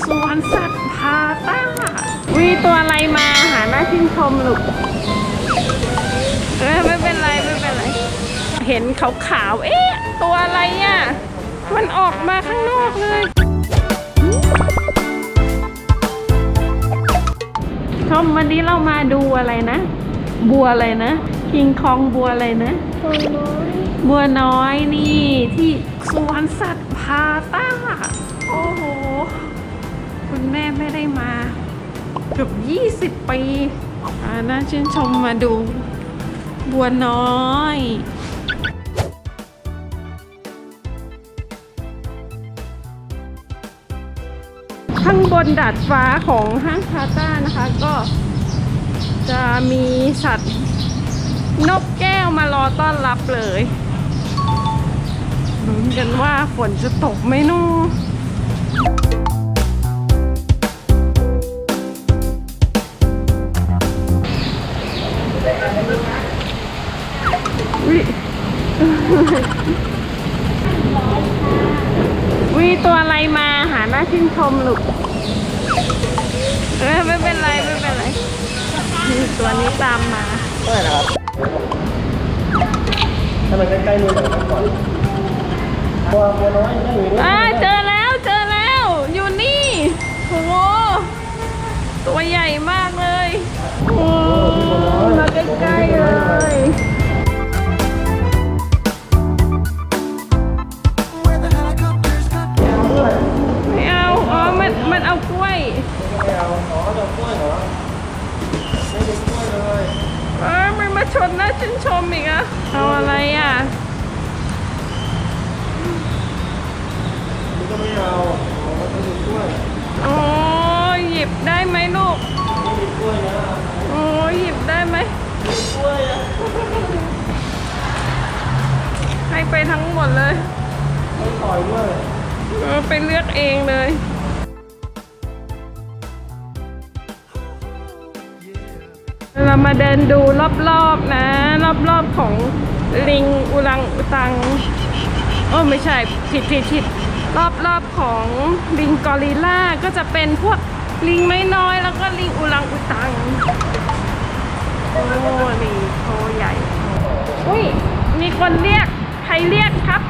สวนสัตว์พาต้าวีตัวอะไรมาหาหน้าชื่นชมลูกเออไม่เป็นไรไม่เป็นไร เห็นขาวๆเอ๊ะ ตัวอะไรอะ มันออกมาข้างนอกเลย ชมวันนี้เรามาดูอะไรนะ บัวอะไรนะ คิงคองบัวอะไรนะ บัวน้อยนี่ที่สวนสัตว์พาต้า โอ้โห คุณแม่ไม่ได้มาเกือบ20 ปีน่าชื่นชมมาดูบัวน้อยข้างบนดาดฟ้าของห้างพาต้านะคะก็จะมีสัตว์นกแก้วมารอต้อนรับเลยลุ้นกันว่าฝนจะตกไหมนู่ วิวิตัวอะไรมาหาหน้าชื่นชมลูกเออไม่เป็นไรไม่เป็นไรนี่ตัวนี้ตามมาเท่าไหร่นะครับถ้ามันใกล้ๆมือผมก่อนตัวตัวน้อยนั่งอยู่นี่อ่าเจอแล้วเจอแล้วอยู่นี่โอ้โหตัวใหญ่มากเลยโอ้มาใกล้ๆเลย ชนหน้าชื่นชมอีกอะเอาอะไรอะนี่ก็ไม่เอาอ๋อมันเป็นกล้วยโอ้ยหยิบได้ไหมลูกไม่มีกล้วยนะโอ้ยหยิบได้ไหมมีกล้วยอะให้ไปทั้งหมดเลยไม่ปล่อยด้วยเออไปเลือกเองเลย เรามาเดินดูรอบๆนะ รอบๆของลิงอุลังอุตัง โอ้ไม่ใช่ผิดผิดผิดรอบๆของลิงกอริลล่าก็จะเป็นพวกลิงไม่น้อยแล้วก็ลิงอุลังอุตัง โอ้นี่โตใหญ่ อุ้ยมีคนเรียกใครเรียกครับ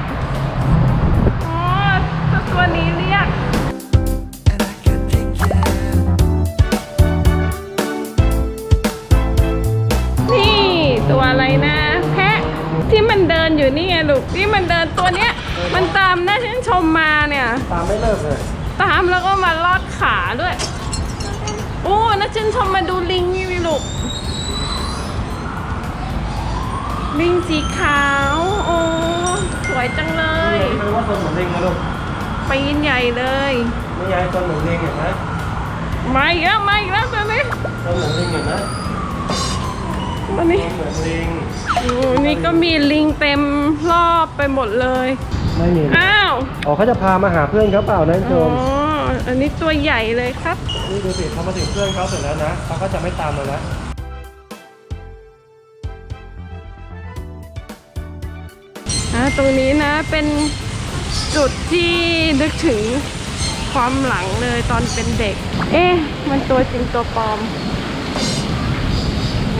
ตามแล้วก็มาลอดขาด้วย โอ้น่าชื่นชมมาดูลิงนี่วิลูก ลิงสีขาว โอ้สวยจังเลย ไม่รู้ว่าคนเหมือนลิงนะลูกปีนใหญ่เลย ไม่ยายคนเหมือนลิงเห็นไหมมาอีกแล้วมาอีกแล้วตัวนี้คนเหมือนลิงเห็นไหมตัวนี้คนเหมือนลิงโอ้นี่ก็มีลิงเต็มรอบไปหมดเลย ไม่มีอ้าว อ๋อเขาจะพามาหาเพื่อนเขาเปล่านะโจอ๋อ มอันนี้ตัวใหญ่เลยครับ นี่ดูสิเขามาถึงเพื่อนเขาเสร็จแล้วนะเขาก็จะไม่ตามเราแล้วอ่าตรงนี้นะเป็นจุดที่นึกถึงความหลังเลยตอนเป็นเด็ก เอ๊ะ มันตัวจริงตัวปลอม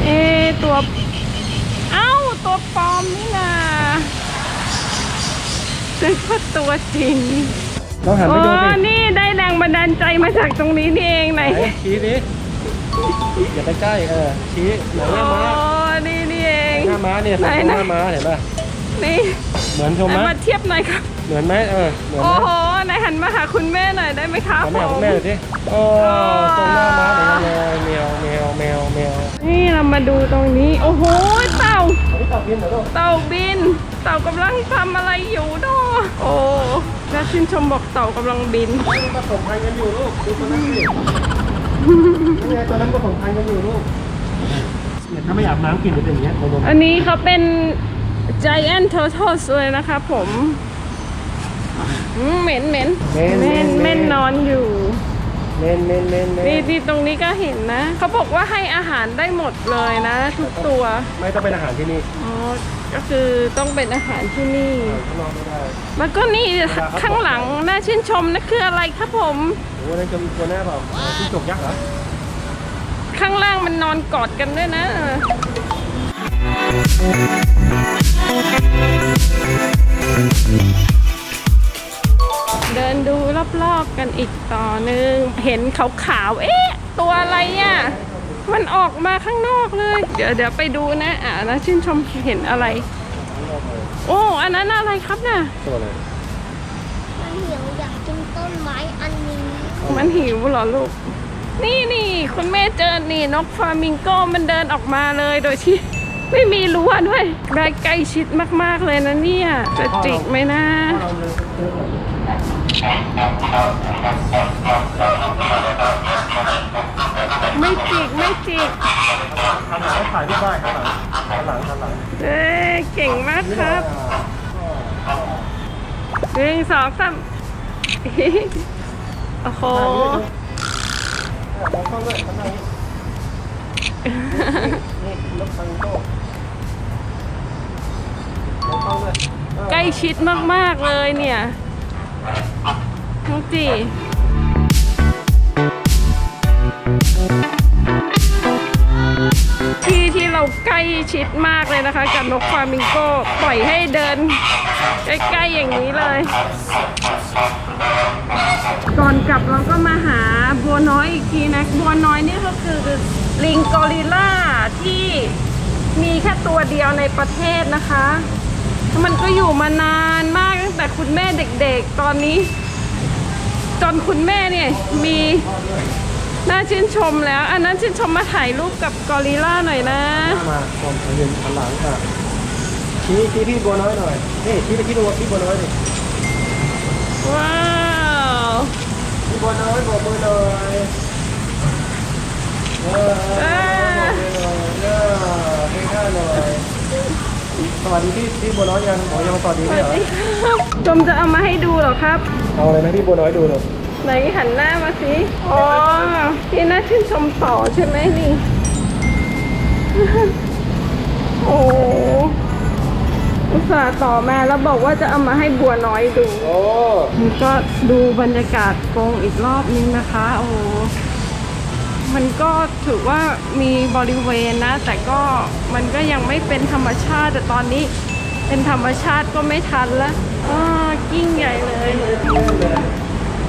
เอ๊ะตัว เอ้า ตัวปลอมนี่นะ เป็นก็ตัวจริงลองหันอ๋ไปอดูสินี่ได้แรงบันดาลใจมาจากตรงนี้นี่เองไหน ไหนชี้ดิอย่าไปใกล้เออชี้ไหนหอ๋น้าอม้านี่นี่เอง หน้าม้าเนี่ยไหนใส่ไหนหน้าม้าเห็นป่ะนี่ เหมือนชมไหม เอามาเทียบหน่อยครับ เหมือนไหมเออเหมือนไหโอ้มโหไหนหันมาหาคุณแม่หน่อยได้ไหมครับขอแม่ผของมแม่หน่อยสิโอ้ตรงหน้าม้าเหมือนกันเลยแมวแมวแมวแมวนี่เรามาดูตรงนี้ โอ้โหเต่า อันนี้ตับกินเหรอลูกเต่าบิน เต่ากำลังทำอะไรอยู่ดอโอ้น่าชื่นชมบอกเต่ากำลังบิน มันผสมพันธุ์กันอยู่ลูกดูตัวนั้นสินี่ไงตัวนั้นผสมพันธุ์กันอยู่ลูกเนี่ยถ้าไม่อาบน้ำกลิ่นจะเป็นอย่างเงี้ยโดนอันนี้เขาเป็น giant turtles เลยนะคะผม อืมเหม็นเหม็นเมนเม่นเม่นนอนอยู่เเมนเมนเมนเมนี่นนี่ตรงนี้ก็เห็นนะ เขาบอกว่าให้อาหารได้หมดเลยนะ ทุกตัวไม่ต้องเป็นอาหารที่นี่อ๋อก็คือต้องเป็นอาหารที่นี่ ข้างนอกไม่ได้ แล้วก็นี่ข้างหลังน่าชื่นชมนะคืออะไรครับผม โอ้โหนั่นจะมีตัวหน้าเปล่าที่จกยักษ์เหรอ ข้างล่างมันนอนกอดกันด้วยนะ อบๆกันอีกต่อหนึ่งเห็นขาวๆเอ๊ะ ตัวอะไรอะ มันออกมาข้างนอกเลย เดี๋ยวเดี๋ยวไปดูนะอ่านะชื่นชมเห็นอะไร โอ้อันนั้นอะไรครับน่ะตัวอะไรมันหิวอยากกินต้นไม้อันนี้ มันหิวเหรอลูก นี่นี่คุณแม่เจอนี่นกฟลามิงโก้มันเดินออกมาเลยโดยที่ไม่มีรั้วด้วยได้ใกล้ชิดมากๆเลยนะเนี่ย จะจิกไหมนะ ไม่จิกไม่จิกทำหลังถ่ายรูปได้ครับหลังหลังหลังเอ้ยเก่งมากครับหนึ่งสองสามโอ้โหมองกล้องด้วยข้างในนี่รถคันโตมองกล้องด้วยใกล้ชิดมาก ๆ เลยเนี่ย น้องจีที่ที่เราใกล้ชิดมากเลยนะคะ กับนกฟามิงโก้ปล่อยให้เดิน ใกล้ๆอย่างนี้เลย ก่อนกลับเราก็มาหาบัวน้อยอีกทีนะ บัวน้อยนี่ก็คือลิงกอริลล่าที่มีแค่ตัวเดียวในประเทศนะคะ มันก็อยู่มานานมากตั้งแต่คุณแม่เด็กๆ ตอนนี้ จนคุณแม่เนี่ยมีน่าชื่นชมแล้วอันนั้นชื่นชมมาถ่ายรูปกับกอริลล่าหน่อยนะ มาชมยืนหันหลังค่ะชี้ชี้พี่บัวน้อยหน่อยนี่ชี้ไปที่ตัวพี่บัวน้อยดิว้าวพี่บัวน้อยโบกมือหน่อยเออเออโบกมือหน่อยเออให้ท่าหน่อยสวัสดีพี่พี่บัวน้อยยังหมอยังสวัสดีสไม่วัเหรอสดีครับจมจะเอามาให้ดูเหรอครับ เอาอะไรไหมพี่บัวน้อยดูหน่อยไหนหันหน้ามาสิอ๋อที่น่าชื่นชมต่อใช่ไหมนี่ โอ้อุตส่าห์ต่อมาแล้วบอกว่าจะเอามาให้บัวน้อยดูโอ้นี่ก็ดูบรรยากาศกรงอีกรอบนึงนะคะ โอ้โหมันก็ถือว่ามีบริเวณนะ แต่ก็มันก็ยังไม่เป็นธรรมชาติแต่ตอนนี้ เป็นธรรมชาติก็ไม่ทันแล้วอ่ากิ้งใหญ่เลย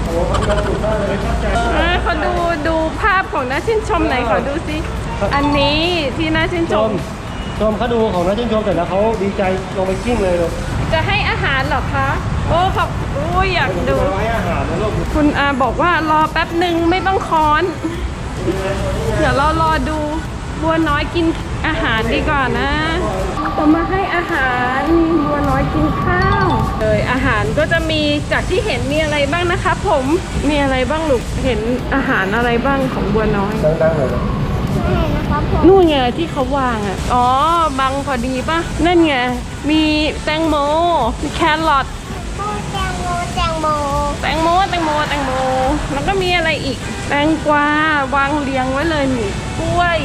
โอ้เขาจะสุดมากเลยชอบใจเออขอดูดูภาพของน่าชื่นชมหน่อยขอดูสิอันนี้ที่น่าชื่นชชมมชมเขาดูของนักชื่นชมเสร็จแล้วเขาดีใจลงไปกิ้งเลยลูกจะให้อาหารเหรอคะโอ้ขอบอุ้ยอยากดูมาให้อาหารนะลูกคุณอาบอกว่ารอแป๊บหนึ่งไม่ต้องค้อน เดี๋ยวเรารอดูบัวน้อยกินอาหารดีกว่านะ จะมาให้อาหารมีบัวน้อยกินข้าวเลยอาหารก็จะมีจากที่เห็นมีอะไรบ้างนะคะผมมีอะไรบ้างลูกเห็นอาหารอะไรบ้างของบัวน้อยดังๆเลยนะใช่นะครับผมนู่นไงที่เขาวางอะ อ๋อ บังพอดีป่ะ นั่นไง มีแตงโม มีแครอทโอ้แตงโม แตงโม แตงโม แตงโม แตงโม แล้วก็มีอะไรอีก แตงกวาวางเรียงไว้เลยนี่กล้วย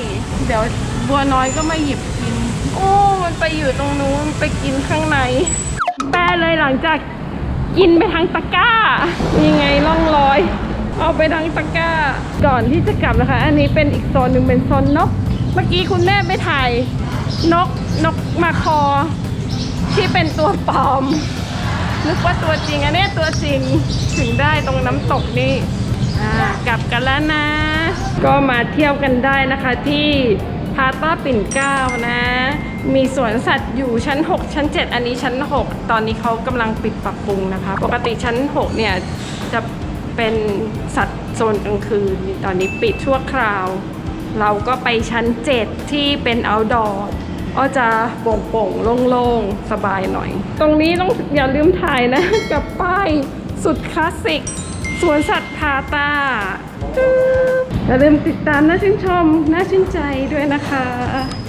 เดี๋ยวบัวน้อยก็มาหยิบกินโอ้ มันไปอยู่ตรงนู้นไปกินข้างใน แปรเลยหลังจากกินไปทางตะกร้านี่ไงร่องรอย เอาไปทางตะกร้า ก่อนที่จะกลับนะคะ อันนี้เป็นอีกโซนหนึ่งเป็นโซนนก เมื่อกี้คุณแม่ไปถ่าย นกนกมาคอ ที่เป็นตัวปลอม นึกว่าตัวจริงอันนี้ตัวจริงถึงได้ตรงน้ำตกนี่กลับกันแล้วนะ ก็มาเที่ยวกันได้นะคะที่ พาต้าปิ่นเก้านะ มีสวนสัตว์อยู่ชั้น 6 ชั้น 7 อันนี้ชั้น 6 ตอนนี้เขากำลังปิดปรับปรุงนะคะ ปกติชั้น 6 เนี่ย จะเป็นสัตว์โซนกลางคืน ตอนนี้ปิดชั่วคราว เราก็ไปชั้น 7 ที่เป็น outdoor ก็จะโปร่งๆ โล่งๆ สบายหน่อย ตรงนี้ต้องอย่าลืมถ่ายนะ กับป้ายสุดคลาสสิกสวนสัตว์พาตา อย่าลืมติดตามน่าชื่นชมน่าชื่นใจด้วยนะคะ